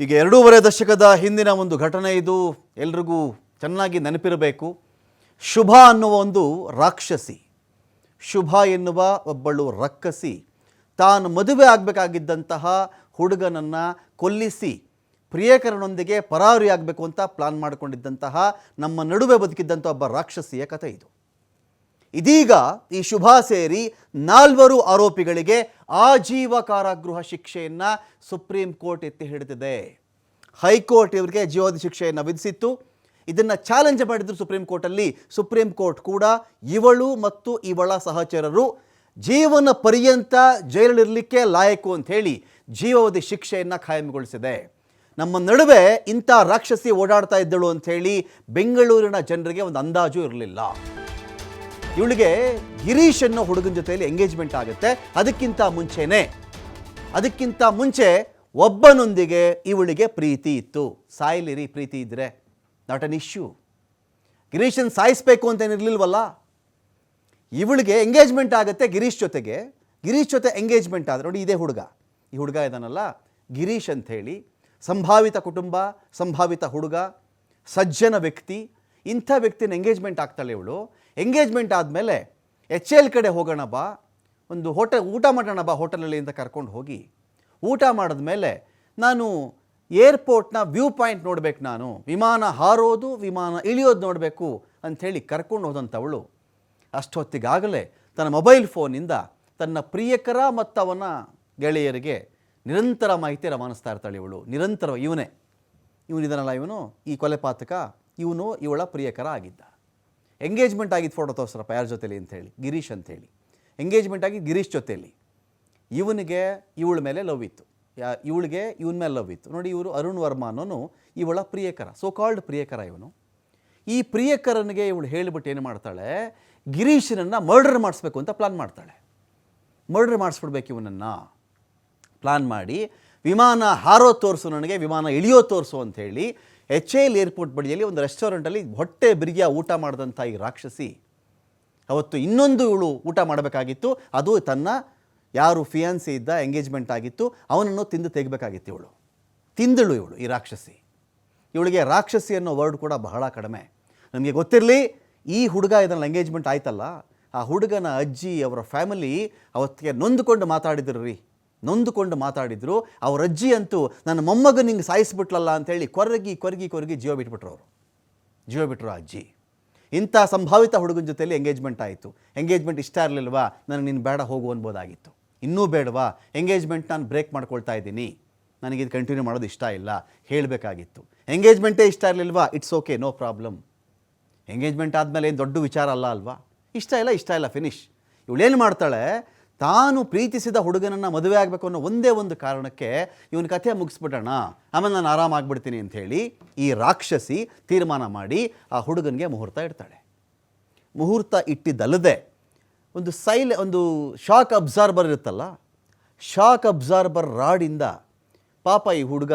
ಈಗ ಎರಡೂವರೆ ದಶಕದ ಹಿಂದಿನ ಒಂದು ಘಟನೆ ಇದು, ಎಲ್ರಿಗೂ ಚೆನ್ನಾಗಿ ನೆನಪಿರಬೇಕು. ಶುಭ ಅನ್ನುವ ಒಂದು ರಾಕ್ಷಸಿ. ಶುಭ ಎನ್ನುವ ಒಬ್ಬಳು ರಕ್ಕಸಿ. ತಾನು ಮದುವೆ ಆಗಬೇಕಾಗಿದ್ದಂತಹ ಹುಡುಗನನ್ನು ಕೊಲ್ಲಿಸಿ, ಪ್ರಿಯಕರನೊಂದಿಗೆ ಪರಾರಿಯಾಗಬೇಕು ಅಂತ ಪ್ಲಾನ್ ಮಾಡಿಕೊಂಡಿದ್ದಂತಹ ನಮ್ಮ ನಡುವೆ ಬದುಕಿದ್ದಂಥ ಒಬ್ಬ ರಾಕ್ಷಸಿಯ ಕಥೆ ಇದು. ಇದೀಗ ಈ ಶುಭ ಸೇರಿ ನಾಲ್ವರು ಆರೋಪಿಗಳಿಗೆ ಆಜೀವ ಕಾರಾಗೃಹ ಶಿಕ್ಷೆಯನ್ನು ಸುಪ್ರೀಂ ಕೋರ್ಟ್ ಎತ್ತಿ ಹಿಡಿದಿದೆ. ಹೈಕೋರ್ಟ್ ಇವರಿಗೆ ಜೀವಾವಧಿ ಶಿಕ್ಷೆಯನ್ನು ವಿಧಿಸಿತ್ತು. ಇದನ್ನು ಚಾಲೆಂಜ್ ಮಾಡಿದ್ರು ಸುಪ್ರೀಂ ಕೋರ್ಟಲ್ಲಿ. ಸುಪ್ರೀಂ ಕೋರ್ಟ್ ಕೂಡ ಇವಳು ಮತ್ತು ಇವಳ ಸಹಚರರು ಜೀವನ ಪರ್ಯಂತ ಜೈಲಲ್ಲಿರಲಿಕ್ಕೆ ಲಾಯಕು ಅಂತ ಹೇಳಿ ಜೀವಾವಧಿ ಶಿಕ್ಷೆಯನ್ನು ಖಾಯಂಗೊಳಿಸಿದೆ. ನಮ್ಮ ನಡುವೆ ಇಂಥ ರಾಕ್ಷಸಿ ಓಡಾಡ್ತಾ ಇದ್ದಳು ಅಂಥೇಳಿ ಬೆಂಗಳೂರಿನ ಜನರಿಗೆ ಒಂದು ಅಂದಾಜು ಇರಲಿಲ್ಲ. ಇವಳಿಗೆ ಗಿರೀಶ್ ಅನ್ನೋ ಹುಡುಗನ ಜೊತೆಯಲ್ಲಿ ಎಂಗೇಜ್ಮೆಂಟ್ ಆಗುತ್ತೆ. ಅದಕ್ಕಿಂತ ಮುಂಚೆನೆ, ಅದಕ್ಕಿಂತ ಮುಂಚೆ ಒಬ್ಬನೊಂದಿಗೆ ಇವಳಿಗೆ ಪ್ರೀತಿ ಇತ್ತು. ಸಾಯ್ಲಿರಿ, ಪ್ರೀತಿ ಇದ್ರೆ. ನಾಟ್ ಅನ್ ಇಶ್ಯೂ ಗಿರೀಶನ್ ಸಾಯಿಸ್ಬೇಕು ಅಂತ ಏನಿರ್ಲಿಲ್ವಲ್ಲ? ಇವಳಿಗೆ ಎಂಗೇಜ್ಮೆಂಟ್ ಆಗುತ್ತೆ ಗಿರೀಶ್ ಜೊತೆಗೆ. ಗಿರೀಶ್ ಜೊತೆ ಎಂಗೇಜ್ಮೆಂಟ್ ಆದರೆ, ನೋಡಿ ಇದೇ ಹುಡುಗ. ಈ ಹುಡುಗ ಇದಾನಲ್ಲ? ಗಿರೀಶ್ ಅಂತ ಹೇಳಿ ಸಂಭಾವಿತ ಕುಟುಂಬ, ಸಂಭಾವಿತ ಹುಡುಗ, ಸಜ್ಜನ ವ್ಯಕ್ತಿ. ಇಂಥ ವ್ಯಕ್ತಿನ ಎಂಗೇಜ್ಮೆಂಟ್ ಆಗ್ತಾಳೆ ಇವಳು. ಎಂಗೇಜ್ಮೆಂಟ್ ಆದಮೇಲೆ ಎಚ್ ಎಲ್ ಕಡೆ ಹೋಗೋಣ ಬಾ, ಒಂದು ಹೋಟೆಲ್, ಊಟ ಮಾಡೋಣ ಬಾ ಹೋಟೆಲಲ್ಲಿ ಅಂತ ಕರ್ಕೊಂಡು ಹೋಗಿ, ಊಟ ಮಾಡಿದ್ಮೇಲೆ ನಾನು ಏರ್ಪೋರ್ಟ್ನ ವ್ಯೂ ಪಾಯಿಂಟ್ ನೋಡಬೇಕು ನಾನು. ವಿಮಾನ ಹಾರೋದು, ವಿಮಾನ ಇಳಿಯೋದು ನೋಡಬೇಕು ಅಂಥೇಳಿ ಕರ್ಕೊಂಡು ಹೋದಂಥವಳು. ಅಷ್ಟೊತ್ತಿಗಾಗಲೇ ತನ್ನ ಮೊಬೈಲ್ ಫೋನಿಂದ ತನ್ನ ಪ್ರಿಯಕರ ಮತ್ತು ಅವನ ಗೆಳೆಯರಿಗೆ ನಿರಂತರ ಮಾಹಿತಿ ರವಾನಿಸ್ತಾ ಇರ್ತಾಳೆ ಇವಳು. ನಿರಂತರ ಇವನೇ. ಇವನಿದನಲ್ಲ ಇವನು? ಈ ಕೊಲೆಪಾತಕ ಇವನು ಇವಳ ಪ್ರಿಯಕರ ಆಗಿದ್ದ. ಎಂಗೇಜ್ಮೆಂಟ್ ಆಗಿದ್ದು ಫೋಟೋ ತೋರಿಸ್ರಪ್ಪ, ಯಾರ ಜೊತೆಲಿ ಅಂಥೇಳಿ ಗಿರೀಶ್ ಅಂಥೇಳಿ ಎಂಗೇಜ್ಮೆಂಟ್ ಆಗಿ ಗಿರೀಶ್ ಜೊತೆಯಲ್ಲಿ ಇವನಿಗೆ ಇವಳ ಮೇಲೆ ಲವ್ ಇತ್ತು. ಯಾ, ಇವಳಿಗೆ ಇವನ ಮೇಲೆ ಲವ್ ಇತ್ತು. ನೋಡಿ, ಇವರು ಅರುಣ್ ವರ್ಮಾ ಅನ್ನೋನು ಇವಳ ಪ್ರಿಯಕರ ಸೋ ಕಾಲ್ಡ್ ಪ್ರಿಯಕರ ಇವನು. ಈ ಪ್ರಿಯಕರನಿಗೆ ಇವಳು ಹೇಳಿಬಿಟ್ಟು ಏನು ಮಾಡ್ತಾಳೆ? ಗಿರೀಶನನ್ನು ಮರ್ಡರ್ ಮಾಡಿಸ್ಬೇಕು ಅಂತ ಪ್ಲಾನ್ ಮಾಡ್ತಾಳೆ. ಮರ್ಡರ್ ಮಾಡಿಸ್ಬಿಡ್ಬೇಕು ಇವನನ್ನು. ಪ್ಲಾನ್ ಮಾಡಿ, ವಿಮಾನ ಹಾರೋ ತೋರಿಸು ನನಗೆ, ವಿಮಾನ ಇಳಿಯೋ ತೋರಿಸು ಅಂಥೇಳಿ ಎಚ್ ಎಲ್ ಏರ್ಪೋರ್ಟ್ ಬಳಿಯಲ್ಲಿ ಒಂದು ರೆಸ್ಟೋರೆಂಟಲ್ಲಿ ಹೊಟ್ಟೆ ಬಿರಿಯ ಊಟ ಮಾಡಿದಂಥ ಈ ರಾಕ್ಷಸಿ. ಅವತ್ತು ಇನ್ನೊಂದು ಇವಳು ಊಟ ಮಾಡಬೇಕಾಗಿತ್ತು. ಅದು ತನ್ನ ಯಾರು ಫಿಯಾನ್ಸಿ ಇದ್ದ ಎಂಗೇಜ್ಮೆಂಟ್ ಆಗಿತ್ತು. ಅವನನ್ನು ತಿಂದು ತೆಗಿಬೇಕಾಗಿತ್ತು ಇವಳು. ತಿಂದಳು ಇವಳು ಈ ರಾಕ್ಷಸಿ. ಇವಳಿಗೆ ರಾಕ್ಷಸಿ ಅನ್ನೋ ವರ್ಡ್ ಕೂಡ ಬಹಳ ಕಡಿಮೆ. ನಮಗೆ ಗೊತ್ತಿರಲಿ, ಈ ಹುಡುಗ ಇದನ್ನು ಎಂಗೇಜ್ಮೆಂಟ್ ಆಯ್ತಲ್ಲ, ಆ ಹುಡುಗನ ಅಜ್ಜಿ, ಅವರ ಫ್ಯಾಮಿಲಿ ಅವತ್ತಿಗೆ ನೊಂದುಕೊಂಡು ಮಾತಾಡಿದ್ರು ರೀ. ನೊಂದುಕೊಂಡು ಮಾತಾಡಿದ್ರು, ಅವ್ರ ಅಜ್ಜಿ ಅಂತೂ ನನ್ನ ಮೊಮ್ಮಗ ನಿಂಗೆ ಸಾಯಿಸ್ಬಿಟ್ಲಲ್ಲ ಅಂತೇಳಿ ಕೊರಗಿ ಕೊರಗಿ ಕೊರಗಿ ಜೀವ ಬಿಟ್ಬಿಟ್ರು ಅವರು. ಜೀವ ಬಿಟ್ಟರು ಅಜ್ಜಿ. ಇಂಥ ಸಂಭಾವಿತ ಹುಡುಗನ ಜೊತೆಯಲ್ಲಿ ಎಂಗೇಜ್ಮೆಂಟ್ ಆಯಿತು. ಎಂಗೇಜ್ಮೆಂಟ್ ಇಷ್ಟ ಇರಲಿಲ್ವಾ? ನನಗೆ ನೀನು ಬೇಡ ಹೋಗು ಅನ್ಬೋದಾಗಿತ್ತು. ಇನ್ನೂ ಬೇಡವಾ? ಎಂಗೇಜ್ಮೆಂಟ್ ನಾನು ಬ್ರೇಕ್ ಮಾಡ್ಕೊಳ್ತಾ ಇದ್ದೀನಿ. ನನಗೆ ಇದು ಕಂಟಿನ್ಯೂ ಮಾಡೋದು ಇಷ್ಟ ಇಲ್ಲ. ಹೇಳಬೇಕಾಗಿತ್ತು. ಎಂಗೇಜ್ಮೆಂಟೇ ಇಷ್ಟ ಇರಲಿಲ್ವಾ? It's okay no problem engagement ಆದಮೇಲೆ ಏನು ದೊಡ್ಡ ವಿಚಾರ ಅಲ್ಲ ಅಲ್ವಾ? ಇಷ್ಟ ಇಲ್ಲ ಇಷ್ಟ ಇಲ್ಲ ಫಿನಿಶ್ ಇವಳೇನು ಮಾಡ್ತಾಳೆ? ತಾನು ಪ್ರೀತಿಸಿದ ಹುಡುಗನನ್ನು ಮದುವೆ ಆಗಬೇಕು ಅನ್ನೋ ಒಂದೇ ಒಂದು ಕಾರಣಕ್ಕೆ ಇವನ ಕಥೆ ಮುಗಿಸ್ಬಿಡೋಣ. ಆಮೇಲೆ ನಾನು ಆರಾಮಾಗ್ಬಿಡ್ತೀನಿ ಅಂಥೇಳಿ ಈ ರಾಕ್ಷಸಿ ತೀರ್ಮಾನ ಮಾಡಿ ಆ ಹುಡುಗನಿಗೆ ಮುಹೂರ್ತ ಇಡ್ತಾಳೆ. ಮುಹೂರ್ತ ಇಟ್ಟಿದ್ದಲ್ಲದೆ ಒಂದು ಸೈಲ್, ಒಂದು ಶಾಕ್ ಅಬ್ಸಾರ್ಬರ್ ಇರುತ್ತಲ್ಲ, ಶಾಕ್ ಅಬ್ಸಾರ್ಬರ್ ರಾಡಿಂದ ಪಾಪ ಈ ಹುಡುಗ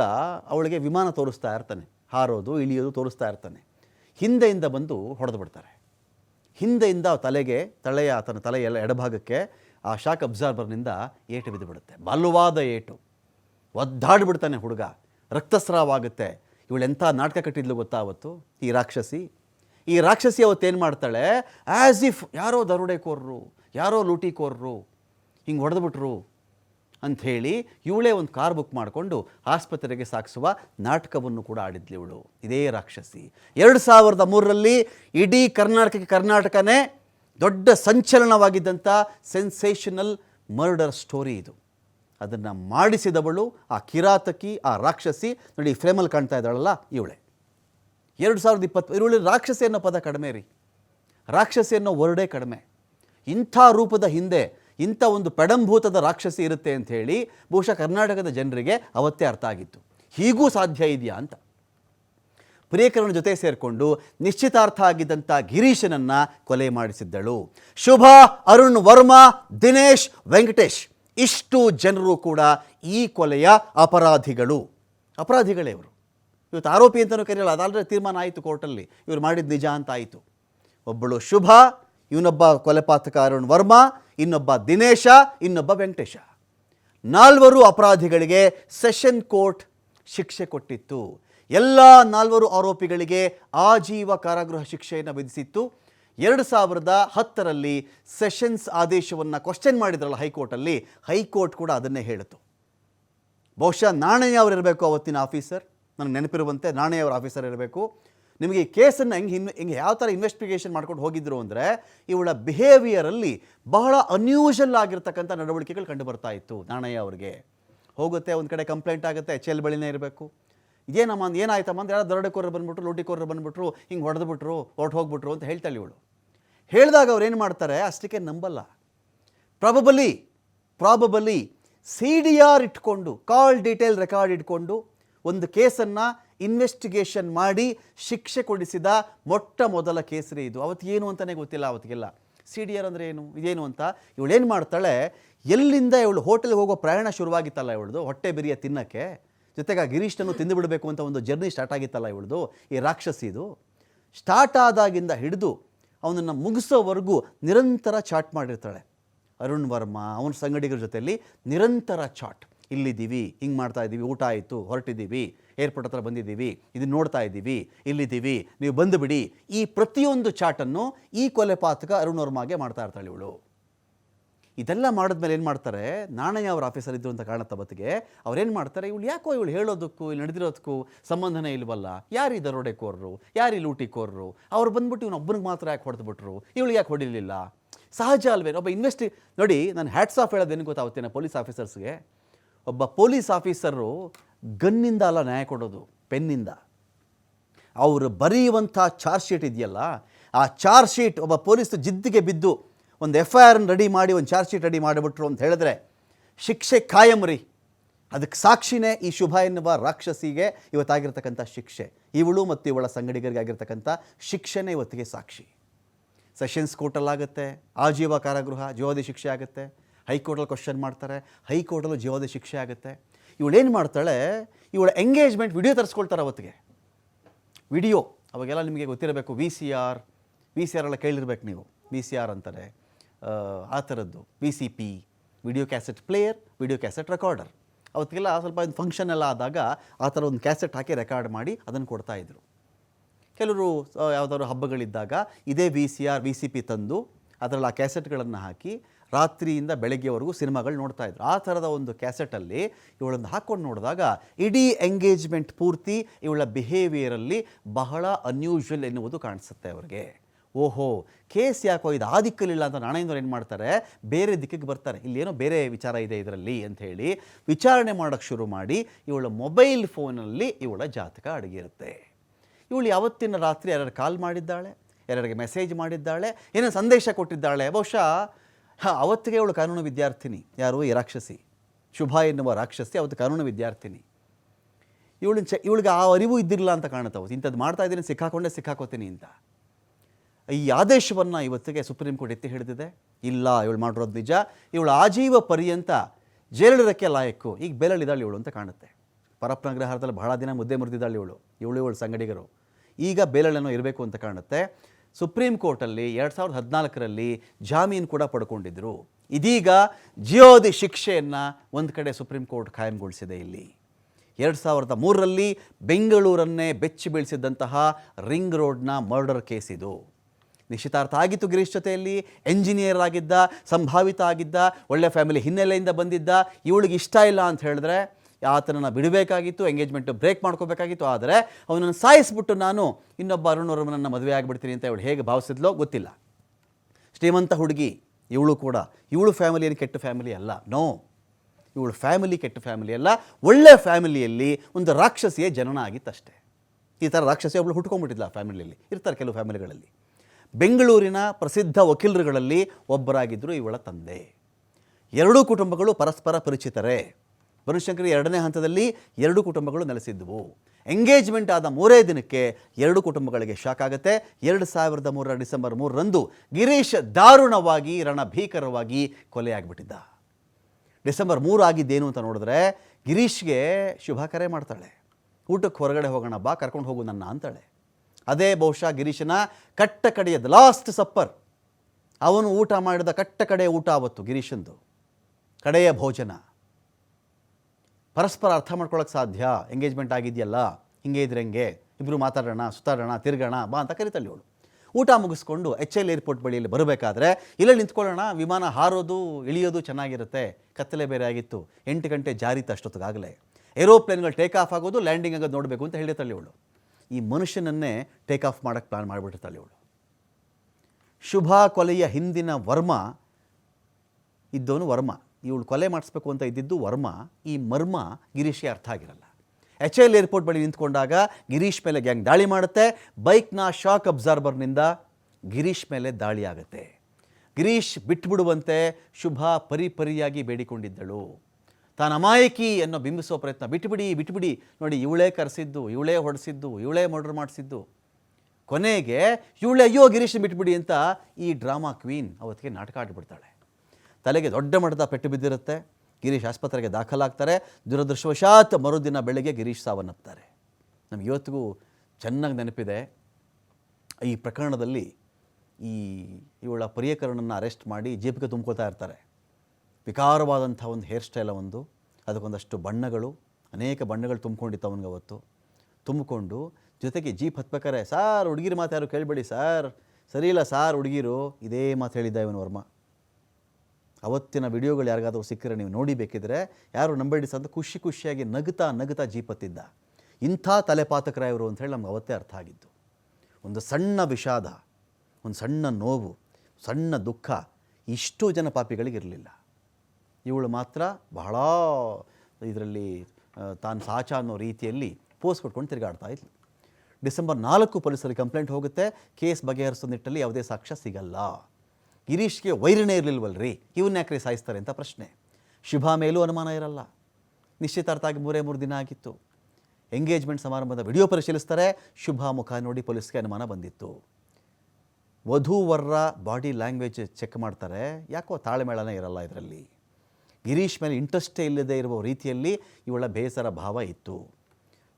ಅವಳಿಗೆ ವಿಮಾನ ತೋರಿಸ್ತಾ ಇರ್ತಾನೆ, ಹಾರೋದು, ಇಳಿಯೋದು ತೋರಿಸ್ತಾ ಇರ್ತಾನೆ. ಹಿಂದೆಯಿಂದ ಬಂದು ಹೊಡೆದು ಬಿಡ್ತಾರೆ ಹಿಂದೆಯಿಂದ ತಲೆಗೆ, ತಲೆಯ ತನ್ನ ತಲೆಯ ಎಲ್ಲ ಎಡಭಾಗಕ್ಕೆ ಆ ಶಾಕ್ ಅಬ್ಸಾರ್ಬರ್ನಿಂದ ಏಟು ಬಿದ್ದು ಬಿಡುತ್ತೆ ಬಲವಾದ ಏಟು. ಒದ್ದಾಡ್ಬಿಡ್ತಾನೆ ಹುಡುಗ. ರಕ್ತಸ್ರಾವ ರಕ್ತಸ್ರಾವಾಗುತ್ತೆ ಎಂಥ ನಾಟಕ ಕಟ್ಟಿದ್ಲು ಗೊತ್ತಾ ಅವತ್ತು? ಈ ರಾಕ್ಷಸಿ. ಈ ರಾಕ್ಷಸಿ ಅವತ್ತೇನು ಮಾಡ್ತಾಳೆ? ಆ್ಯಸ್ ಇಫ್ ಯಾರೋ ದರೋಡೆಕೋರರು, ಯಾರೋ ಲೂಟಿಕೋರರು, ಹಿಂಗೆ ಹೊಡೆದ್ಬಿಟ್ರು ಅಂಥೇಳಿ ಇವಳೇ ಒಂದು ಕಾರ್ ಬುಕ್ ಮಾಡಿಕೊಂಡು ಆಸ್ಪತ್ರೆಗೆ ಸಾಗಿಸುವ ನಾಟಕವನ್ನು ಕೂಡ ಆಡಿದ್ಲು ಇವಳು. ಇದೇ ರಾಕ್ಷಸಿ. ಎರಡು ಸಾವಿರದ ಮೂರರಲ್ಲಿ ಇಡೀ ಕರ್ನಾಟಕಕ್ಕೆ ಕರ್ನಾಟಕನೇ ದೊಡ್ಡ ಸಂಚಲನವಾಗಿದ್ದಂಥ ಸೆನ್ಸೇಷನಲ್ ಮರ್ಡರ್ ಸ್ಟೋರಿ ಇದು. ಅದನ್ನು ಮಾಡಿಸಿದವಳು ಆ ಕಿರಾತಕಿ, ಆ ರಾಕ್ಷಸಿ. ನೋಡಿ, ಈ ಫ್ರೇಮಲ್ಲಿ ಕಾಣ್ತಾ ಇದ್ದಾಳಲ್ಲ, ಇವಳೆ. ಎರಡು ಸಾವಿರದ ಇಪ್ಪತ್ತು, ಇವಳು ರಾಕ್ಷಸಿ ಅನ್ನೋ ಪದ ಕಡಿಮೆ ರೀ. ರಾಕ್ಷಸಿ ಅನ್ನೋ ವರ್ಡೇ ಕಡಿಮೆ. ಇಂಥ ರೂಪದ ಹಿಂದೆ, ಇಂಥ ಒಂದು ಪೆಡಂಭೂತದ ರಾಕ್ಷಸಿ ಇರುತ್ತೆ ಅಂತ ಹೇಳಿ ಬಹುಶಃ ಕರ್ನಾಟಕದ ಜನರಿಗೆ ಅವತ್ತೇ ಅರ್ಥ ಆಗಿತ್ತು. ಹೀಗೂ ಸಾಧ್ಯ ಇದೆಯಾ ಅಂತ. ಪ್ರಿಯಕರನ ಜೊತೆ ಸೇರಿಕೊಂಡು ನಿಶ್ಚಿತಾರ್ಥ ಆಗಿದ್ದಂಥ ಗಿರೀಶನನ್ನು ಕೊಲೆ ಮಾಡಿಸಿದ್ದಳು. ಶುಭ, ಅರುಣ್ ವರ್ಮಾ, ದಿನೇಶ್, ವೆಂಕಟೇಶ್. ಇಷ್ಟು ಜನರು ಕೂಡ ಈ ಕೊಲೆಯ ಅಪರಾಧಿಗಳು. ಅಪರಾಧಿಗಳೇ ಇವರು. ಇವತ್ತು ಆರೋಪಿ ಅಂತಲೂ ಕರೆಯಲ್ಲ ಅದಾದರೆ ತೀರ್ಮಾನ ಆಯಿತು ಕೋರ್ಟಲ್ಲಿ. ಇವರು ಮಾಡಿದ ನಿಜ ಅಂತ ಆಯಿತು. ಒಬ್ಬಳು ಶುಭ ಇವನೊಬ್ಬ ಕೊಲೆಪಾತಕ ಅರುಣ್ ವರ್ಮಾ, ಇನ್ನೊಬ್ಬ ದಿನೇಶ, ಇನ್ನೊಬ್ಬ ವೆಂಕಟೇಶ. ನಾಲ್ವರು ಅಪರಾಧಿಗಳಿಗೆ ಸೆಷನ್ ಕೋರ್ಟ್ ಶಿಕ್ಷೆ ಕೊಟ್ಟಿತ್ತು. ಎಲ್ಲ ನಾಲ್ವರು ಆರೋಪಿಗಳಿಗೆ ಆಜೀವ ಕಾರಾಗೃಹ ಶಿಕ್ಷೆಯನ್ನು ವಿಧಿಸಿತ್ತು. ಎರಡು ಸಾವಿರದ ಹತ್ತರಲ್ಲಿ ಸೆಷನ್ಸ್ ಆದೇಶವನ್ನು ಕ್ವಶನ್ ಮಾಡಿದ್ರಲ್ಲ ಹೈಕೋರ್ಟಲ್ಲಿ, ಹೈಕೋರ್ಟ್ ಕೂಡ ಅದನ್ನೇ ಹೇಳಿತು. ಬಹುಶಃ ನಾಣಯ್ಯ ಅವರು ಇರಬೇಕು ಅವತ್ತಿನ ಆಫೀಸರ್. ನನಗೆ ನೆನಪಿರುವಂತೆ ನಾಣಯ್ಯ ಅವರ ಆಫೀಸರ್ ಇರಬೇಕು. ನಿಮಗೆ ಈ ಕೇಸನ್ನು ಹೆಂಗೆ ಇನ್, ಹಿಂಗೆ ಯಾವ ಥರ ಇನ್ವೆಸ್ಟಿಗೇಷನ್ ಮಾಡ್ಕೊಂಡು ಹೋಗಿದ್ರು ಅಂದರೆ, ಇವಳ ಬಿಹೇವಿಯರಲ್ಲಿ ಬಹಳ ಅನ್ಯೂಷಲ್ ಆಗಿರ್ತಕ್ಕಂಥ ನಡವಳಿಕೆಗಳು ಕಂಡು ಬರ್ತಾ ಇತ್ತು ನಾಣಯ್ಯ ಅವರಿಗೆ. ಹೋಗುತ್ತೆ, ಒಂದು ಕಡೆ ಕಂಪ್ಲೇಂಟ್ ಆಗುತ್ತೆ ಎಚ್ ಎಲ್ ಬಳಿನೇ ಇರಬೇಕು. ಇದೇನಮ್ಮ ಅಂದ್ ಏನಾಯ್ತಮ್ಮ ಅಂದ್ರೆ ಯಾರೋ ದರೋಡೆಕೋರರು ಬಂದ್ಬಿಟ್ರು, ಲೂಟಿಕೋರರು ಬಂದ್ಬಿಟ್ರು, ಹಿಂಗೆ ಹೊಡೆದ್ಬಿಟ್ರು ಹೊರಟು ಹೋಗ್ಬಿಟ್ರು ಅಂತ ಹೇಳ್ತಾಳೆ ಇವಳು. ಹೇಳಿದಾಗ ಅವ್ರು ಏನು ಮಾಡ್ತಾರೆ, ಅಷ್ಟಕ್ಕೆ ನಂಬಲ್ಲ. Probably probably C D R ಇಟ್ಕೊಂಡು ಕಾಲ್ ಡೀಟೇಲ್ ರೆಕಾರ್ಡ್ ಇಟ್ಕೊಂಡು ಒಂದು ಕೇಸನ್ನು ಇನ್ವೆಸ್ಟಿಗೇಷನ್ ಮಾಡಿ ಶಿಕ್ಷೆ ಕೊಡಿಸಿದ ಮೊಟ್ಟ ಮೊದಲ ಕೇಸರಿ ಇದು. ಅವತ್ತು ಏನು ಅಂತಲೇ ಗೊತ್ತಿಲ್ಲ, ಅವತ್ತಿಗೆಲ್ಲ. ಸಿ ಡಿ ಆರ್ ಅಂದರೆ ಏನು, ಇದೇನು ಅಂತ. ಇವಳೇನು ಮಾಡ್ತಾಳೆ, ಎಲ್ಲಿಂದ ಇವಳು ಹೋಟೆಲ್ಗೆ ಹೋಗೋ ಪ್ರಯಾಣ ಶುರುವಾಗಿತ್ತಲ್ಲ ಇವಳದು, ಹೊಟ್ಟೆ ಬಿರಿಯ ತಿನ್ನಕ್ಕೆ ಜೊತೆಗೆ ಆ ಗಿರೀಶ್ನನ್ನು ತಿಂದು ಬಿಡಬೇಕು ಅಂತ ಒಂದು ಜರ್ನಿ ಸ್ಟಾರ್ಟ್ ಆಗಿತ್ತಲ್ಲ ಇವಳದು, ಈ ರಾಕ್ಷಸಿದು ಸ್ಟಾರ್ಟ್ ಆದಾಗಿಂದ ಹಿಡಿದು ಅವನನ್ನು ಮುಗಿಸೋವರೆಗೂ ನಿರಂತರ ಚಾಟ್ ಮಾಡಿರ್ತಾಳೆ. ಅರುಣ್ ವರ್ಮ, ಅವನ ಸಂಗಡಿಗರ ಜೊತೆಯಲ್ಲಿ ನಿರಂತರ ಚಾಟ್. ಇಲ್ಲಿದ್ದೀವಿ, ಹಿಂಗೆ ಮಾಡ್ತಾ ಇದ್ದೀವಿ, ಊಟ ಆಯಿತು, ಹೊರಟಿದ್ದೀವಿ, ಏರ್ಪೋರ್ಟ್ ಹತ್ರ ಬಂದಿದ್ದೀವಿ ಇದನ್ನು ನೋಡ್ತಾ ಇದ್ದೀವಿ, ಇಲ್ಲಿದ್ದೀವಿ, ನೀವು ಬಂದುಬಿಡಿ. ಈ ಪ್ರತಿಯೊಂದು ಚಾಟನ್ನು ಈ ಕೊಲೆ ಪಾತಕ ಅರುಣ್ ವರ್ಮಾಗೆ ಮಾಡ್ತಾ ಇರ್ತಾಳೆ ಇವಳು. ಇದೆಲ್ಲ ಮಾಡಿದ್ಮೇಲೆ ಏನು ಮಾಡ್ತಾರೆ? ನಾಣಯ್ಯ ಅವ್ರ ಆಫೀಸರ್ ಇದ್ದು ಅಂತ ಕಾಣುತ್ತೆ ಬತ್ತಿಗೆ ಅವ್ರೇನು ಮಾಡ್ತಾರೆ? ಇವಳು ಯಾಕೋ ಇವಳು ಹೇಳೋದಕ್ಕೂ ಇಲ್ಲಿ ನಡೆದಿರೋದಕ್ಕೂ ಸಂಬಂಧನೇ ಇಲ್ವಲ್ಲ? ಯಾರು ದರೋಡೆಕೋರರು? ಯಾರು ಲೂಟಿಕೋರರು? ಅವ್ರು ಬಂದ್ಬಿಟ್ಟು ಇವನು ಒಬ್ಬನಿಗೆ ಮಾತ್ರ ಯಾಕೆ ಹೊಡೆದ್ಬಿಟ್ರು? ಇವಳು ಯಾಕೆ ಹೊಡಿಲಿಲ್ಲ? ಸಹಜ ಅಲ್ವೇ? ಒಬ್ಬ ಇನ್ವೆಸ್ಟಿ ನೋಡಿ, ನಾನು ಹ್ಯಾಟ್ಸ್ ಆಫ್ ಹೇಳೋದೇನು ಗೊತ್ತಾಗುತ್ತೇನೆ ಪೊಲೀಸ್ ಆಫೀಸರ್ಸ್ಗೆ ಒಬ್ಬ ಪೊಲೀಸ್ ಆಫೀಸರು ಗನ್ನಿಂದ ಅಲ್ಲ ನ್ಯಾಯ ಕೊಡೋದು, ಪೆನ್ನಿಂದ. ಅವರು ಬರೆಯುವಂಥ ಚಾರ್ಜ್ ಶೀಟ್ ಇದೆಯಲ್ಲ, ಆ ಚಾರ್ಜ್ ಶೀಟ್ ಒಬ್ಬ ಪೊಲೀಸ್ ಜಿದ್ದಿಗೆ ಬಿದ್ದು ಒಂದು ಎಫ್ ಐ ಆರ್ನ ರೆಡಿ ಮಾಡಿ, ಒಂದು ಚಾರ್ಜ್ ಶೀಟ್ ರೆಡಿ ಮಾಡಿಬಿಟ್ರು ಅಂತ ಹೇಳಿದ್ರೆ, ಶಿಕ್ಷೆ ಕಾಯಂ ಅದಕ್ಕೆ ಸಾಕ್ಷಿನೇ ಈ ಶುಭ ಎನ್ನುವ ರಾಕ್ಷಸಿಗೆ ಇವತ್ತಾಗಿರ್ತಕ್ಕಂಥ ಶಿಕ್ಷೆ. ಇವಳು ಮತ್ತು ಇವಳ ಸಂಗಡಿಗರಿಗೆ ಆಗಿರ್ತಕ್ಕಂಥ ಶಿಕ್ಷೆನೇ ಇವತ್ತಿಗೆ ಸಾಕ್ಷಿ. ಸೆಷನ್ಸ್ ಕೋರ್ಟಲ್ಲಾಗುತ್ತೆ ಆಜೀವ ಕಾರಾಗೃಹ ಜೀವಾವಧಿ ಶಿಕ್ಷೆ ಆಗುತ್ತೆ, ಹೈಕೋರ್ಟಲ್ಲಿ ಕ್ವಶನ್ ಮಾಡ್ತಾರೆ, ಹೈಕೋರ್ಟಲ್ಲೂ ಜೀವಾವಧಿ ಶಿಕ್ಷೆ ಆಗುತ್ತೆ. ಇವಳೇನು ಮಾಡ್ತಾಳೆ, ಇವಳ ಎಂಗೇಜ್ಮೆಂಟ್ ವಿಡಿಯೋ ತರಿಸ್ಕೊಳ್ತಾರೆ ಅವತ್ತಿಗೆ. ವಿಡಿಯೋ ಅವಾಗೆಲ್ಲ ನಿಮಗೆ ಗೊತ್ತಿರಬೇಕು V C R V C R ಎಲ್ಲ ಕೇಳಿರ್ಬೇಕು ನೀವು. ವಿ ಸಿ ಆರ್ ಅಂತಾರೆ. ಆ, ಥರದ್ದು. V C P video cassette player video cassette recorder ಅವತ್ತಿಗೆಲ್ಲ ಸ್ವಲ್ಪ ಒಂದು ಫಂಕ್ಷನ್ ಎಲ್ಲ ಆದಾಗ ಆ ಥರ ಒಂದು ಕ್ಯಾಸೆಟ್ ಹಾಕಿ ರೆಕಾರ್ಡ್ ಮಾಡಿ ಅದನ್ನು ಕೊಡ್ತಾಯಿದ್ರು ಕೆಲವರು ಯಾವುದಾದ್ರು ಹಬ್ಬಗಳಿದ್ದಾಗ ಇದೇ V C R V C P ತಂದು ಅದರಲ್ಲಿ ಆ ಕ್ಯಾಸೆಟ್ಗಳನ್ನು ಹಾಕಿ ರಾತ್ರಿಯಿಂದ ಬೆಳಗ್ಗೆವರೆಗೂ ಸಿನಿಮಾಗಳು ನೋಡ್ತಾ ಇದ್ರು. ಆ ಥರದ ಒಂದು ಕ್ಯಾಸೆಟಲ್ಲಿ ಇವಳನ್ನು ಹಾಕ್ಕೊಂಡು ನೋಡಿದಾಗ ಇಡೀ ಎಂಗೇಜ್ಮೆಂಟ್ ಪೂರ್ತಿ ಇವಳ ಬಿಹೇವಿಯರಲ್ಲಿ ಬಹಳ ಅನ್ಯೂಶುವಲ್ ಎನ್ನುವುದು ಕಾಣಿಸುತ್ತೆ ಅವ್ರಿಗೆ. ಓಹೋ, ಕೇಸ್ ಯಾಕೋ ಇದು ಆ ದಿಕ್ಕಲ್ಲಿಲ್ಲ ಅಂತ ನಾಣೇಂದ್ರ ಏನು ಮಾಡ್ತಾರೆ? ಬೇರೆ ದಿಕ್ಕಿಗೆ ಬರ್ತಾರೆ. ಇಲ್ಲೇನೋ ಬೇರೆ ವಿಚಾರ ಇದೆ ಇದರಲ್ಲಿ ಅಂತ ಹೇಳಿ ವಿಚಾರಣೆ ಮಾಡೋಕ್ಕೆ ಶುರು ಮಾಡಿ ಇವಳ ಮೊಬೈಲ್ ಫೋನಲ್ಲಿ ಇವಳ ಜಾತಕ ಅಡಗಿರುತ್ತೆ. ಇವಳು ಯಾವತ್ತಿನ ರಾತ್ರಿ ಯಾರು ಕಾಲ್ ಮಾಡಿದ್ದಾಳೆ ಯಾರಿಗೆ ಮೆಸೇಜ್ ಮಾಡಿದ್ದಾಳೆ ಏನೋ ಸಂದೇಶ ಕೊಟ್ಟಿದ್ದಾಳೆ, ಬಹುಶಃ, ಹಾಂ, ಅವತ್ತಿಗೆ ಇವಳು ಕಾನೂನು ವಿದ್ಯಾರ್ಥಿನಿ. ಯಾರು? ಈ ರಾಕ್ಷಸಿ. ಶುಭ ಎನ್ನುವ ರಾಕ್ಷಸಿ ಅವತ್ತು ಕಾನೂನು ವಿದ್ಯಾರ್ಥಿನಿ. ಇವಳು ಚ, ಇವಳಿಗೆ ಆ ಅರಿವು ಇದ್ದಿರಲಿಲ್ಲ ಅಂತ ಕಾಣುತ್ತೆ ಇಂಥದ್ದು ಮಾಡ್ತಾ ಇದ್ದೀನಿ, ಸಿಕ್ಕಾಕೊಂಡೆ ಸಿಕ್ಕಾಕೋತೀನಿ ಅಂತ. ಈ ಆದೇಶವನ್ನು ಇವತ್ತಿಗೆ ಸುಪ್ರೀಂ ಕೋರ್ಟ್ ಎತ್ತಿ ಹಿಡಿದಿದೆ. ಇಲ್ಲ, ಇವಳು ಮಾಡಿರೋದು ನಿಜ. ಇವಳು ಆಜೀವ ಪರ್ಯಂತ ಜೈಲಿಡೋದಕ್ಕೆ ಲಾಯಕ್ಕು. ಈಗ ಬೇಲಲ್ಲಿದ್ದಾಳೆ ಇವಳು ಅಂತ ಕಾಣುತ್ತೆ. ಪರಪ್ರಗ್ರಹಾರದಲ್ಲಿ ಬಹಳ ದಿನ ಮುದ್ದೆ ಮುರಿದಿದ್ದಾಳೆ ಇವಳು. ಇವಳು ಇವಳು ಸಂಗಡಿಗರು. ಈಗ ಬೇಲಲ್ಲೇನೋ ಇರಬೇಕು ಅಂತ ಕಾಣುತ್ತೆ. ಸುಪ್ರೀಂ ಕೋರ್ಟಲ್ಲಿ ಎರಡು ಸಾವಿರದ ಹದಿನಾಲ್ಕರಲ್ಲಿ ಜಾಮೀನು ಕೂಡ ಪಡ್ಕೊಂಡಿದ್ರು. ಇದೀಗ ಜಿಯೋದಿ ಶಿಕ್ಷೆಯನ್ನು ಒಂದು ಕಡೆ ಸುಪ್ರೀಂ ಕೋರ್ಟ್ ಖಾಯಂಗೊಳಿಸಿದೆ ಇಲ್ಲಿ. ಎರಡು ಸಾವಿರದ ಮೂರರಲ್ಲಿ ಬೆಂಗಳೂರನ್ನೇ ಬೆಚ್ಚಿ ಬೀಳಿಸಿದ್ದಂತಹ ರಿಂಗ್ ರೋಡ್ನ ಮರ್ಡರ್ ಕೇಸ್ ಇದು. ನಿಶ್ಚಿತಾರ್ಥ ಆಗಿತ್ತು ಗಿರೀಶ್ ಜೊತೆಯಲ್ಲಿ ಎಂಜಿನಿಯರ್ ಆಗಿದ್ದ, ಸಂಭಾವಿತ ಆಗಿದ್ದ, ಒಳ್ಳೆ ಫ್ಯಾಮಿಲಿ ಹಿನ್ನೆಲೆಯಿಂದ ಬಂದಿದ್ದ, ಇವಳಿಗೆ ಇಷ್ಟ ಇಲ್ಲ ಅಂತ ಹೇಳಿದ್ರೆ ಆತನನ್ನು ಬಿಡಬೇಕಾಗಿತ್ತು ಎಂಗೇಜ್ಮೆಂಟ್ ಬ್ರೇಕ್ ಮಾಡ್ಕೋಬೇಕಾಗಿತ್ತು. ಆದರೆ ಅವನನ್ನು ಸಾಯಿಸ್ಬಿಟ್ಟು ನಾನು ಇನ್ನೊಬ್ಬ ಅರುಣವರಮನನ್ನು ಮದುವೆ ಆಗಿಬಿಡ್ತೀನಿ ಅಂತ ಇವಳು ಹೇಗೆ ಭಾವಿಸಿದ್ಲೋ ಗೊತ್ತಿಲ್ಲ. ಶ್ರೀಮಂತ ಹುಡುಗಿ, ಇವಳು ಕೂಡ, ಇವಳು ಫ್ಯಾಮಿಲಿ ಏನು ಕೆಟ್ಟ ಫ್ಯಾಮಿಲಿ ಅಲ್ಲ. ನೋ ಇವಳು ಫ್ಯಾಮಿಲಿ ಕೆಟ್ಟ ಫ್ಯಾಮಿಲಿ ಅಲ್ಲ. ಒಳ್ಳೆ ಫ್ಯಾಮಿಲಿಯಲ್ಲಿ ಒಂದು ರಾಕ್ಷಸಿಯೇ ಜನನ ಆಗಿತ್ತಷ್ಟೇ ಈ ಥರ ರಾಕ್ಷಸಿ ಒಬ್ಳು ಹುಟ್ಕೊಂಡ್ಬಿಟ್ಟಿದ್ಲ ಫ್ಯಾಮಿಲಿಯಲ್ಲಿ ಇರ್ತಾರೆ ಕೆಲವು ಫ್ಯಾಮಿಲಿಗಳಲ್ಲಿ ಬೆಂಗಳೂರಿನ ಪ್ರಸಿದ್ಧ ವಕೀಲರುಗಳಲ್ಲಿ ಒಬ್ಬರಾಗಿದ್ದರು ಇವಳ ತಂದೆ. ಎರಡೂ ಕುಟುಂಬಗಳು ಪರಸ್ಪರ ಪರಿಚಿತರೇ. ಬನಶಂಕರಿ ಎರಡನೇ ಹಂತದಲ್ಲಿ ಎರಡು ಕುಟುಂಬಗಳು ನೆಲೆಸಿದ್ದವು ಎಂಗೇಜ್ಮೆಂಟ್ ಆದ ಮೂರೇ ದಿನಕ್ಕೆ ಎರಡು ಕುಟುಂಬಗಳಿಗೆ ಶಾಕ್ ಆಗುತ್ತೆ. ಎರಡು ಸಾವಿರದ ಮೂರರ ಡಿಸೆಂಬರ್ ಮೂರರಂದು ಗಿರೀಶ್ ದಾರುಣವಾಗಿ, ರಣಭೀಕರವಾಗಿ ಕೊಲೆಯಾಗಿಬಿಟ್ಟಿದ್ದ. ಡಿಸೆಂಬರ್ ಮೂರು ಆಗಿದ್ದೇನು ಅಂತ ನೋಡಿದ್ರೆ ಗಿರೀಶ್ಗೆ ಶುಭ ಕರೆ ಮಾಡ್ತಾಳೆ. ಊಟಕ್ಕೆ ಹೊರಗಡೆ ಹೋಗೋಣ ಬಾ, ಕರ್ಕೊಂಡು ಹೋಗು ನನ್ನ ಅಂತಾಳೆ. ಅದೇ ಬಹುಶಃ ಗಿರೀಶನ ಕಟ್ಟ ಕಡೆಯದು ಲಾಸ್ಟ್ ಸಪ್ಪರ್ ಅವನು ಊಟ ಮಾಡಿದ ಕಟ್ಟ ಕಡೆಯ ಊಟ ಅವತ್ತು ಗಿರೀಶಂದು. ಕಡೆಯ ಭೋಜನ. ಪರಸ್ಪರ ಅರ್ಥ ಮಾಡ್ಕೊಳ್ಳೋಕೆ ಸಾಧ್ಯ? ಎಂಗೇಜ್ಮೆಂಟ್ ಆಗಿದೆಯಲ್ಲ? ಹಿಂಗೆ ಇದ್ರೆ ಹೆಂಗೆ? ಇಬ್ಬರು ಮಾತಾಡೋಣ, ಸುತ್ತಾಡೋಣ, ತಿರ್ಗೋಣ, ಬಾ ಅಂತ ಕರಿತಾಳೆ ಇವಳು ಊಟ ಮುಗಿಸ್ಕೊಂಡು ಎಚ್ ಎಲ್ ಏರ್ಪೋರ್ಟ್ ಬಳಿಯಲ್ಲಿ ಬರಬೇಕಾದ್ರೆ ಇಲ್ಲೇ ನಿಂತ್ಕೊಳ್ಳೋಣ, ವಿಮಾನ ಹಾರೋದು, ಇಳಿಯೋದು ಚೆನ್ನಾಗಿರುತ್ತೆ. ಕತ್ತಲೆ ಬೇರೆ ಆಗಿತ್ತು. ಎಂಟು ಗಂಟೆ ಜಾರಿತ್ತು ಅಷ್ಟೊತ್ತಿಗಾಗಲೇ. ಏರೋಪ್ಲೇನ್ಗಳು ಟೇಕ್ ಆಫ್ ಆಗೋದು ಲ್ಯಾಂಡಿಂಗ್ ಆಗೋದು ನೋಡಬೇಕು ಅಂತ ಹೇಳಿರ್ತಾಳೆ ಇವಳು ಈ ಮನುಷ್ಯನನ್ನೇ ಟೇಕ್ ಆಫ್ ಮಾಡೋಕ್ಕೆ ಪ್ಲಾನ್ ಮಾಡಿಬಿಟ್ಟಿರ್ತಾಳೆ ಇವಳು. ಶುಭ ಕೊಲೆಯ ಹಿಂದಿನ ವರ್ಮ ಇದ್ದವನು ವರ್ಮ. ಇವಳು ಕೊಲೆ ಮಾಡಿಸ್ಬೇಕು ಅಂತ ಇದ್ದಿದ್ದು ವರ್ಮ. ಈ ಮರ್ಮ ಗಿರೀಶ್ಗೆ ಅರ್ಥ ಆಗಿರಲ್ಲ. ಎಚ್ ಎಲ್ ಏರ್ಪೋರ್ಟ್ ಬಳಿ ನಿಂತ್ಕೊಂಡಾಗ ಗಿರೀಶ್ ಮೇಲೆ ಗ್ಯಾಂಗ್ ದಾಳಿ ಮಾಡುತ್ತೆ. ಬೈಕ್ನ ಶಾಕ್ ಅಬ್ಸಾರ್ಬರ್ನಿಂದ ಗಿರೀಶ್ ಮೇಲೆ ದಾಳಿ ಆಗುತ್ತೆ. ಗಿರೀಶ್ ಬಿಟ್ಬಿಡುವಂತೆ ಶುಭ ಪರಿಪರಿಯಾಗಿ ಬೇಡಿಕೊಂಡಿದ್ದಳು. ತಾನು ಅಮಾಯಕಿ ಅನ್ನೋ ಬಿಂಬಿಸೋ ಪ್ರಯತ್ನ. ಬಿಟ್ಬಿಡಿ ಬಿಟ್ಬಿಡಿ ನೋಡಿ, ಇವಳೇ ಕರೆಸಿದ್ದು, ಇವಳೇ ಹೊಡೆಸಿದ್ದು, ಇವಳೇ ಮರ್ಡರ್ ಮಾಡಿಸಿದ್ದು. ಕೊನೆಗೆ ಇವಳೇ ಅಯ್ಯೋ ಗಿರೀಶ್ ಬಿಟ್ಬಿಡಿ ಅಂತ ಈ ಡ್ರಾಮಾ ಕ್ವೀನ್ ಅವತ್ತಿಗೆ ನಾಟಕ ಆಡಿಬಿಡ್ತಾಳೆ. ತಲೆಗೆ ದೊಡ್ಡ ಮಟ್ಟದ ಪೆಟ್ಟು ಬಿದ್ದಿರುತ್ತೆ. ಗಿರೀಶ್ ಆಸ್ಪತ್ರೆಗೆ ದಾಖಲಾಗ್ತಾರೆ. ದುರದೃಷ್ಟವಶಾತ್ ಮರುದಿನ ಬೆಳಗ್ಗೆ ಗಿರೀಶ್ ಸಾವನ್ನಪ್ತಾರೆ. ನಮ್ಗೆ ಇವತ್ತಿಗೂ ಚೆನ್ನಾಗಿ ನೆನಪಿದೆ. ಈ ಪ್ರಕರಣದಲ್ಲಿ ಈ ಇವಳ ಪ್ರಿಯಕರನನ್ನು ಅರೆಸ್ಟ್ ಮಾಡಿ ಜೀಪಿಗೆ ತುಂಬ್ಕೋತಾ ಇರ್ತಾರೆ. ವಿಕಾರವಾದಂಥ ಒಂದು ಹೇರ್ ಸ್ಟೈಲ ಒಂದು ಅದಕ್ಕೊಂದಷ್ಟು ಬಣ್ಣಗಳು, ಅನೇಕ ಬಣ್ಣಗಳು ತುಂಬಿಕೊಂಡಿತ್ತು ಅವನಿಗೆ ಅವತ್ತು. ತುಂಬಿಕೊಂಡು ಜೊತೆಗೆ ಜೀಪ್ ಹತ್ಬೇಕಾರೆ ಸಾರ್ ಹುಡುಗಿರು ಮಾತು ಯಾರು ಕೇಳಬೇಡಿ ಸಾರ್. ಸರಿ ಇಲ್ಲ ಸಾರ್ ಹುಡುಗಿರು. ಇದೇ ಮಾತು ಹೇಳಿದ್ದ ಇವನು ವರ್ಮ. ಅವತ್ತಿನ ವಿಡಿಯೋಗಳು ಯಾರಿಗಾದರೂ ಸಿಕ್ಕರೆ ನೀವು ನೋಡಿಬೇಕಿದ್ರೆ ಯಾರು ನಂಬೇಡಿ ಅಂತ ಖುಷಿ ಖುಷಿಯಾಗಿ ನಗುತ್ತಾ ನಗುತ್ತಾ ಜೀಪ್ ಹತ್ತಿದ್ದ. ಇಂಥ ತಲೆಪಾತಕರ ಇವರು ಹೇಳಿ ನಮ್ಗೆ ಅವತ್ತೇ ಅರ್ಥ ಆಗಿದ್ದು. ಒಂದು ಸಣ್ಣ ವಿಷಾದ, ಒಂದು ಸಣ್ಣ ನೋವು, ಸಣ್ಣ ದುಃಖ ಇಷ್ಟು ಜನ ಪಾಪಿಗಳಿಗೆ ಇರಲಿಲ್ಲ ಇವಳು ಮಾತ್ರ ಬಹಳ ಇದರಲ್ಲಿ ತಾನು ಸಾಚ ಅನ್ನೋ ರೀತಿಯಲ್ಲಿ ಪೋಸ್ಟ್ ಕೊಟ್ಕೊಂಡು ತಿರುಗಾಡ್ತಾ ಇದ್ಲು. ಡಿಸೆಂಬರ್ ನಾಲ್ಕು ಪೊಲೀಸರಿಗೆ ಕಂಪ್ಲೇಂಟ್ ಹೋಗುತ್ತೆ. ಕೇಸ್ ಬಗೆಹರಿಸೋ ನಿಟ್ಟಲ್ಲಿ ಯಾವುದೇ ಸಾಕ್ಷ್ಯ ಸಿಗಲ್ಲ. ಗಿರೀಶ್ಗೆ ವೈರನೇ ಇರಲಿಲ್ವಲ್ರಿ? ಇವನ್ನ ಯಾಕ್ರಿ ಸಾಯಿಸ್ತಾರೆ ಅಂತ ಪ್ರಶ್ನೆ. ಶುಭ ಮೇಲೂ ಅನುಮಾನ ಇರಲ್ಲ. ನಿಶ್ಚಿತಾರ್ಥ ಆಗಿ ಮೂರೇ ಮೂರು ದಿನ ಆಗಿತ್ತು. ಎಂಗೇಜ್ಮೆಂಟ್ ಸಮಾರಂಭದ ವಿಡಿಯೋ ಪರಿಶೀಲಿಸ್ತಾರೆ. ಶುಭ ಮುಖ ನೋಡಿ ಪೊಲೀಸ್ಗೆ ಅನುಮಾನ ಬಂದಿತ್ತು. ವಧುವರ್ರ ಬಾಡಿ ಲ್ಯಾಂಗ್ವೇಜ್ ಚೆಕ್ ಮಾಡ್ತಾರೆ. ಯಾಕೋ ತಾಳ್ಮೇಳನೇ ಇರಲ್ಲ ಇದರಲ್ಲಿ. ಗಿರೀಶ್ ಮೇಲೆ ಇಂಟ್ರೆಸ್ಟೇ ಇಲ್ಲದೆ ಇರುವ ರೀತಿಯಲ್ಲಿ ಇವಳ ಬೇಸರ ಭಾವ ಇತ್ತು.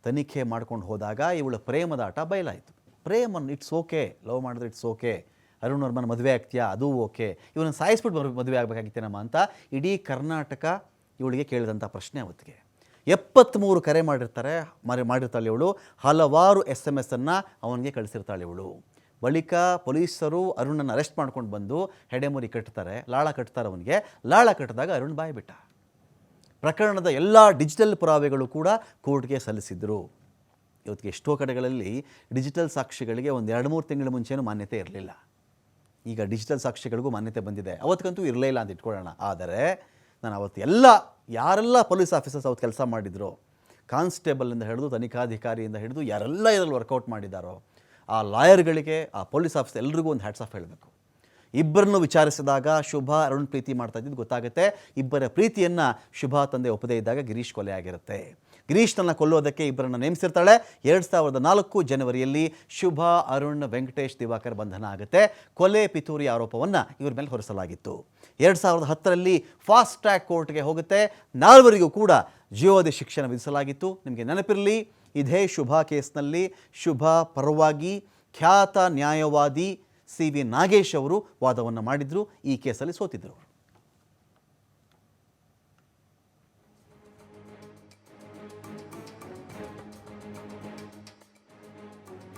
ತನಿಖೆ ಮಾಡ್ಕೊಂಡು ಹೋದಾಗ ಇವಳ ಪ್ರೇಮದ ಆಟ ಬಯಲಾಯಿತು. ಪ್ರೇಮನ್ನು ಇಟ್ಸ್ ಓಕೆ ಲವ್ ಮಾಡಿದ್ರೆ ಇಟ್ಸ್ ಓಕೆ ಅರುಣ್ ವರ್ಮನ್ ಮದುವೆ ಆಗ್ತೀಯಾ? ಅದು ಓಕೆ ಇವನ ಸಾಯಿಸ್ಬಿಟ್ಟು ಮರು- ಮದುವೆ ಆಗಬೇಕಾಗಿತ್ತೇನಮ್ಮ ಅಂತ ಇಡೀ ಕರ್ನಾಟಕ ಇವಳಿಗೆ ಕೇಳಿದಂಥ ಪ್ರಶ್ನೆ ಅವತ್ತಿಗೆ. ಎಪ್ಪತ್ತ್ಮೂರು ಕರೆ ಮಾಡಿರ್ತಾರೆ, ಮರೆ, ಮಾಡಿರ್ತಾಳೆ ಇವಳು. ಹಲವಾರು ಎಸ್ ಎಂ ಎಸ್ಸನ್ನು ಅವನಿಗೆ ಕಳಿಸಿರ್ತಾಳೆ ಇವಳು. ಬಳಿಕ ಪೊಲೀಸರು ಅರುಣನ್ನು ಅರೆಸ್ಟ್ ಮಾಡ್ಕೊಂಡು ಬಂದು ಹೆಡೆಮುರಿ ಕಟ್ತಾರೆ, ಲಾಳ ಕಟ್ತಾರೆ ಅವನಿಗೆ. ಲಾಳ ಕಟ್ಟಿದಾಗ ಅರುಣ್ ಬಾಯಿ ಬಿಟ್ಟ. ಪ್ರಕರಣದ ಎಲ್ಲ ಡಿಜಿಟಲ್ ಪುರಾವೆಗಳು ಕೂಡ ಕೋರ್ಟ್ಗೆ ಸಲ್ಲಿಸಿದ್ರು. ಇವತ್ತಿಗೆ ಎಷ್ಟೋ ಕಡೆಗಳಲ್ಲಿ ಡಿಜಿಟಲ್ ಸಾಕ್ಷಿಗಳಿಗೆ ಒಂದು ಎರಡು ಮೂರು ತಿಂಗಳ ಮುಂಚೆನೂ ಮಾನ್ಯತೆ ಇರಲಿಲ್ಲ. ಈಗ ಡಿಜಿಟಲ್ ಸಾಕ್ಷಿಗಳಿಗೂ ಮಾನ್ಯತೆ ಬಂದಿದೆ. ಅವತ್ತಿಗಂತೂ ಇರಲೇ ಇಲ್ಲ ಅಂತ ಇಟ್ಕೊಳ್ಳೋಣ. ಆದರೆ ನಾನು ಅವತ್ತು ಎಲ್ಲ, ಯಾರೆಲ್ಲ ಪೊಲೀಸ್ ಆಫೀಸರ್ಸ್ ಅವತ್ತು ಕೆಲಸ ಮಾಡಿದ್ರು ಕಾನ್ಸ್ಟೇಬಲಿಂದ ಹಿಡಿದು ತನಿಖಾಧಿಕಾರಿಯಿಂದ ಹಿಡಿದು ಯಾರೆಲ್ಲ ಇದರಲ್ಲಿ ವರ್ಕೌಟ್ ಮಾಡಿದ್ದಾರೋ ಆ ಲಾಯರ್ಗಳಿಗೆ, ಆ ಪೊಲೀಸ್ ಆಫೀಸ್ ಎಲ್ರಿಗೂ ಒಂದು ಹ್ಯಾಟ್ಸ್ ಆಫ್ ಹೇಳಬೇಕು. ಇಬ್ಬರನ್ನು ವಿಚಾರಿಸಿದಾಗ ಶುಭ, ಅರುಣ್ ಪ್ರೀತಿ ಮಾಡ್ತಾ ಇದ್ದಿದ್ದು ಗೊತ್ತಾಗುತ್ತೆ. ಇಬ್ಬರ ಪ್ರೀತಿಯನ್ನು ಶುಭ ತಂದೆ ಒಪ್ಪದೇ ಇದ್ದಾಗ ಗಿರೀಶ್ ಕೊಲೆ ಆಗಿರುತ್ತೆ. ಗಿರೀಶ್ನನ್ನು ಕೊಲ್ಲೋದಕ್ಕೆ ಇಬ್ಬರನ್ನು ನೇಮಿಸಿರ್ತಾಳೆ. ಎರಡು ಸಾವಿರದ ನಾಲ್ಕು ಜನವರಿಯಲ್ಲಿ ಶುಭ, ಅರುಣ್, ವೆಂಕಟೇಶ್, ದಿವಾಕರ್ ಬಂಧನ ಆಗುತ್ತೆ. ಕೊಲೆ ಪಿತೂರಿ ಆರೋಪವನ್ನು ಇವ್ರ ಮೇಲೆ ಹೊರಿಸಲಾಗಿತ್ತು. ಎರಡು ಸಾವಿರದ ಹತ್ತರಲ್ಲಿ ಫಾಸ್ಟ್ ಟ್ರ್ಯಾಕ್ ಕೋರ್ಟ್ಗೆ ಹೋಗುತ್ತೆ. ನಾಲ್ವರಿಗೂ ಕೂಡ ಜೀವೋದಿ ಶಿಕ್ಷಣ ವಿಧಿಸಲಾಗಿತ್ತು. ನಿಮಗೆ ನೆನಪಿರಲಿ ಇದೇ ಶುಭ ಕೇಸ್ನಲ್ಲಿ ಶುಭ ಪರವಾಗಿ ಖ್ಯಾತ ನ್ಯಾಯವಾದಿ ಸಿ ವಿ ನಾಗೇಶ್ ಅವರು ವಾದವನ್ನು ಮಾಡಿದ್ರು, ಈ ಕೇಸಲ್ಲಿ ಸೋತಿದ್ದರು